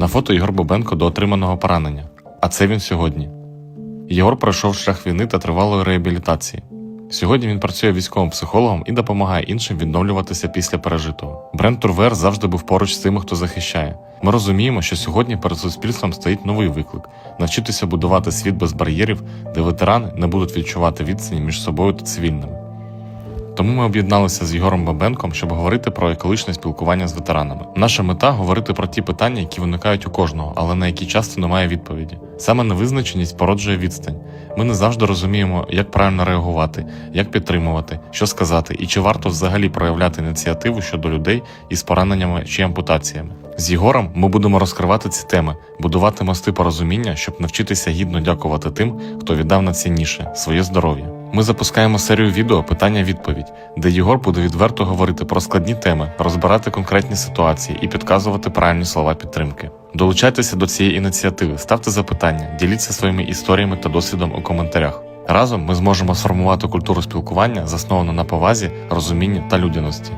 На фото Ігор Бобенко до отриманого поранення. А це він сьогодні. Єгор пройшов шлях війни та тривалої реабілітації. Сьогодні він працює військовим психологом і допомагає іншим відновлюватися після пережитого. Бренд Турвер завжди був поруч з тими, хто захищає. Ми розуміємо, що сьогодні перед суспільством стоїть новий виклик навчитися будувати світ без бар'єрів, де ветерани не будуть відчувати відстані між собою та цивільними. Тому ми об'єдналися з Єгором Бабенком, щоб говорити про екологічне спілкування з ветеранами. Наша мета говорити про ті питання, які виникають у кожного, але на які часто немає відповіді. Саме невизначеність породжує відстань. Ми не завжди розуміємо, як правильно реагувати, як підтримувати, що сказати і чи варто взагалі проявляти ініціативу щодо людей із пораненнями чи ампутаціями. З Єгором ми будемо розкривати ці теми, будувати мости порозуміння, щоб навчитися гідно дякувати тим, хто віддав найцінніше своє здоров'я. Ми запускаємо серію відео питання-відповідь, де Єгор буде відверто говорити про складні теми, розбирати конкретні ситуації і підказувати правильні слова підтримки. Долучайтеся до цієї ініціативи, ставте запитання, діліться своїми історіями та досвідом у коментарях. Разом ми зможемо сформувати культуру спілкування, засновану на повазі, розумінні та людяності.